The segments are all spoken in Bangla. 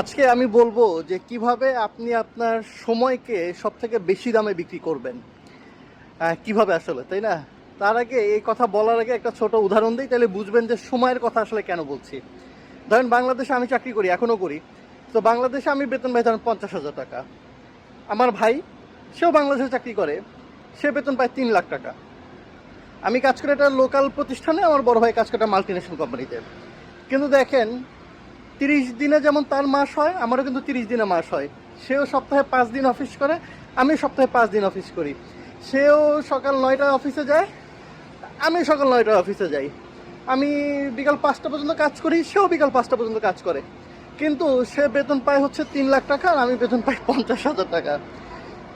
আজকে আমি বলব যে কীভাবে আপনি আপনার সময়কে সব থেকে বেশি দামে বিক্রি করবেন। কীভাবে আসলে, তাই না? তার আগে এই কথা বলার আগে একটা ছোট উদাহরণ দিই, তাহলে বুঝবেন যে সময়ের কথা আসলে কেন বলছি। ধরেন বাংলাদেশে আমি চাকরি করি এখনও করি। তো বাংলাদেশে আমি বেতন পাই ধরেন পঞ্চাশ হাজার টাকা। আমার ভাই, সেও বাংলাদেশে চাকরি করে, সে বেতন পায় তিন লাখ টাকা। আমি কাজ করি একটা লোকাল প্রতিষ্ঠানে আমার বড় ভাই কাজ করে একটা মাল্টিনেশনাল কোম্পানিতে কিন্তু দেখেন তিরিশ দিনে যেমন তার মাস হয়, আমারও কিন্তু তিরিশ দিনে মাস হয়। সেও সপ্তাহে পাঁচ দিন অফিস করে, আমি সপ্তাহে পাঁচ দিন অফিস করি। সেও সকাল নয়টায় অফিসে যায়, আমি সকাল নয়টায় অফিসে যাই। আমি বিকাল পাঁচটা পর্যন্ত কাজ করি, সেও বিকাল পাঁচটা পর্যন্ত কাজ করে। কিন্তু সে বেতন পায় হচ্ছে তিন লাখ টাকা, আর আমি বেতন পাই পঞ্চাশ হাজার টাকা।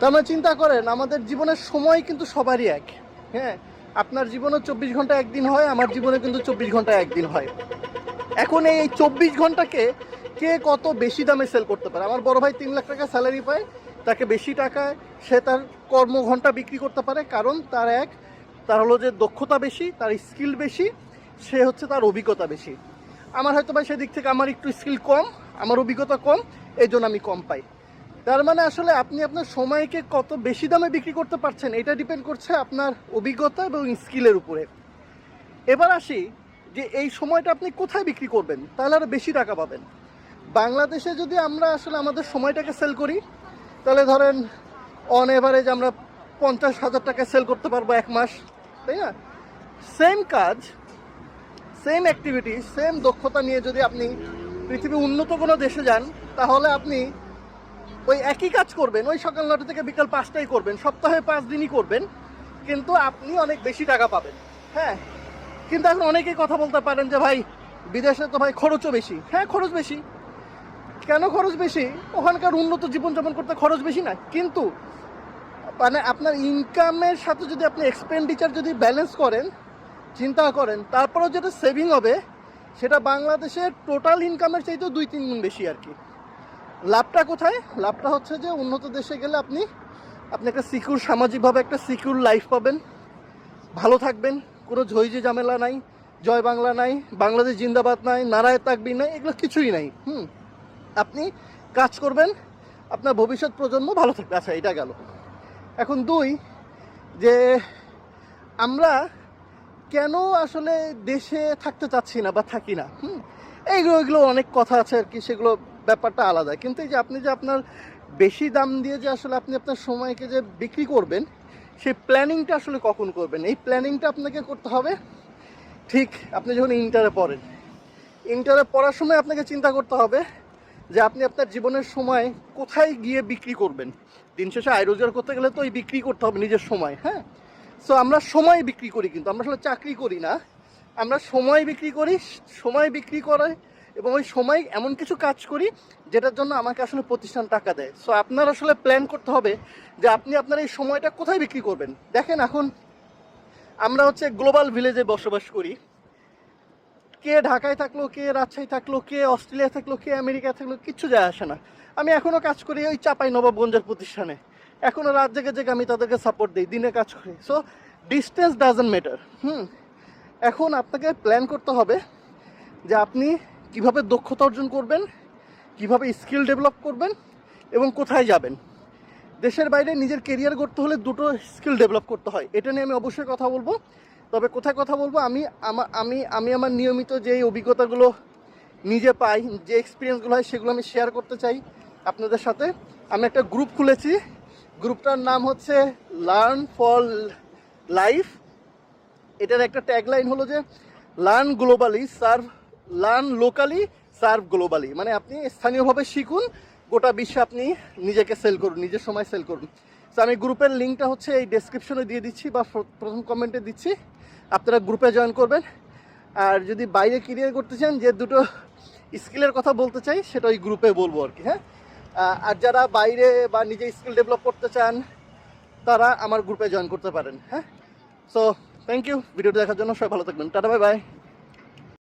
তার চিন্তা করেন, আমাদের জীবনের সময় কিন্তু সবারই এক। হ্যাঁ আপনার জীবনে চব্বিশ ঘণ্টা একদিন হয়, আমার জীবনে কিন্তু চব্বিশ ঘণ্টা একদিন হয়। এখন এই চব্বিশ ঘন্টাকে কে কত বেশি দামে সেল করতে পারে? আমার বড় ভাই তিন লাখ টাকা স্যালারি পায়, তাকে বেশি টাকায় সে তার কর্মঘন্টা বিক্রি করতে পারে, কারণ তার এক, তার হলো যে দক্ষতা বেশি, তার স্কিল বেশি, সে হচ্ছে তার অভিজ্ঞতা বেশি। আমার হয়তো ভাই সেদিক থেকে আমার একটু স্কিল কম, আমার অভিজ্ঞতা কম এই জন্য আমি কম পাই। তার মানে আসলে আপনি আপনার সময়কে কত বেশি দামে বিক্রি করতে পারছেন, এটা ডিপেন্ড করছে আপনার অভিজ্ঞতা এবং স্কিলের উপরে। এবার আসি যে এই সময়টা আপনি কোথায় বিক্রি করবেন, তাহলে আরও বেশি টাকা পাবেন। বাংলাদেশে যদি আমরা আসলে আমাদের সময়টাকে সেল করি, তাহলে ধরেন অন এভারেজ আমরা পঞ্চাশ হাজার টাকা সেল করতে পারব এক মাস, তাই না? সেম কাজ সেম অ্যাক্টিভিটি সেম দক্ষতা নিয়ে যদি আপনি পৃথিবীর উন্নত কোনো দেশে যান, তাহলে আপনি ওই একই কাজ করবেন, ওই সকাল নটা থেকে বিকাল পাঁচটাই করবেন, সপ্তাহে পাঁচ দিনই করবেন, কিন্তু আপনি অনেক বেশি টাকা পাবেন। হ্যাঁ? কিন্তু এখন অনেকেই কথা বলতে পারেন যে, ভাই, বিদেশে তো ভাই খরচও বেশি। হ্যাঁ খরচ বেশি। কেন খরচ বেশি? ওখানকার উন্নত জীবনযাপন করতে খরচ বেশি না। কিন্তু মানে আপনার ইনকামের সাথে যদি আপনি এক্সপেন্ডিচার যদি ব্যালেন্স করেন, চিন্তা করেন, তারপরেও যেটা সেভিং হবে, সেটা বাংলাদেশের টোটাল ইনকামের চাইতেও দুই তিন গুণ বেশি আর কি। লাভটা কোথায়? লাভটা হচ্ছে যে, উন্নত দেশে গেলে আপনি আপনি একটা সিকিউর সামাজিকভাবে একটা সিকিউর লাইফ পাবেন, ভালো থাকবেন। কোনো ঝইঝি ঝামেলা নাই, জয় বাংলা নাই, বাংলাদেশ জিন্দাবাদ নাই, নারায় তাকবি নাই, এগুলো কিছুই নাই। হুম। আপনি কাজ করবেন, আপনার ভবিষ্যৎ প্রজন্ম ভালো থাকবে। আচ্ছা এটা গেল। এখন দুই, যে আমরা কেন আসলে দেশে থাকতে চাচ্ছি না বা থাকি না? হুম। এইগুলো, এগুলো অনেক কথা আছে আর কি, সেগুলো ব্যাপারটা আলাদা। কিন্তু এই যে আপনি যে আপনার বেশি দাম দিয়ে যে আসলে আপনি আপনার সময়কে যে বিক্রি করবেন সেই প্ল্যানিংটা আসলে কখন করবেন? এই প্ল্যানিংটা আপনাকে করতে হবে। ঠিক, আপনি যখন ইন্টারে পড়েন ইন্টারে পড়ার সময় আপনাকে চিন্তা করতে হবে যে আপনি আপনার জীবনের সময় কোথায় গিয়ে বিক্রি করবেন? দিন শেষে আয় রোজগার করতে গেলে তো এই বিক্রি করতে হবে নিজের সময় হ্যাঁ? সো আমরা সময় বিক্রি করি কিন্তু, আমরা আসলে চাকরি করি না। আমরা সময় বিক্রি করি, সময় বিক্রি করে এবং ওই সময় এমন কিছু কাজ করি যেটার জন্য আমাকে আসলে প্রতিষ্ঠান টাকা দেয়। সো আপনার আসলে প্ল্যান করতে হবে যে আপনি আপনার এই সময়টা কোথায় বিক্রি করবেন। দেখেন এখন আমরা হচ্ছে গ্লোবাল ভিলেজে বসবাস করি। কে ঢাকায় থাকল, কে রাজশাহী থাকল, কে অস্ট্রেলিয়া থাকল, কে আমেরিকা থাকল কিচ্ছু যায় আসে না। আমি এখনও কাজ করি ওই চাপাই নবাবগঞ্জের প্রতিষ্ঠানে। এখনও রাত জেগে জেগে আমি তাদেরকে সাপোর্ট দিই, দিনে কাজ করি। So distance doesn't matter hmm, এখন আপনাকে প্ল্যান করতে হবে যে আপনি কীভাবে দক্ষতা অর্জন করবেন, কীভাবে স্কিল ডেভেলপ করবেন এবং কোথায় যাবেন। দেশের বাইরে নিজের কেরিয়ার করতে হলে দুটো স্কিল ডেভেলপ করতে হয়। এটা নিয়ে আমি অবশ্যই কথা বলব। তবে কোথায় কথা বলব? আমি আমা- আমি আমি আমার নিয়মিত যে অভিজ্ঞতাগুলো নিজে পাই, যে এক্সপিরিয়েন্সগুলো হয়, সেগুলো আমি শেয়ার করতে চাই আপনাদের সাথে। আমি একটা গ্রুপ খুলেছি। গ্রুপটার নাম হচ্ছে লার্ন ফর লাইফ এটার একটা ট্যাগলাইন হলো যে learn globally serve learn locally serve globally মানে আপনি স্থানীয়ভাবে শিখুন, গোটা বিশ্বে আপনি নিজেকে সেল করুন, নিজের সময় সেল করুন। তো আমি গ্রুপের লিঙ্কটা হচ্ছে এই ডেসক্রিপশনে দিয়ে দিচ্ছি বা প্রথম কমেন্টে দিচ্ছি। আপনারা গ্রুপে জয়েন করবেন। আর যদি বাইরে ক্লিয়ার করতে চান যে দুটো স্কিলের কথা বলতে চাই, সেটা ওই গ্রুপে বলব আর কি হ্যাঁ? আর যারা বাইরে বা নিজে স্কিল ডেভেলপ করতে চান, তারা আমার গ্রুপে জয়েন করতে পারেন হ্যাঁ? সো থ্যাংক ইউ ভিডিওটা দেখার জন্য সবাই ভালো থাকবেন। Tata bye bye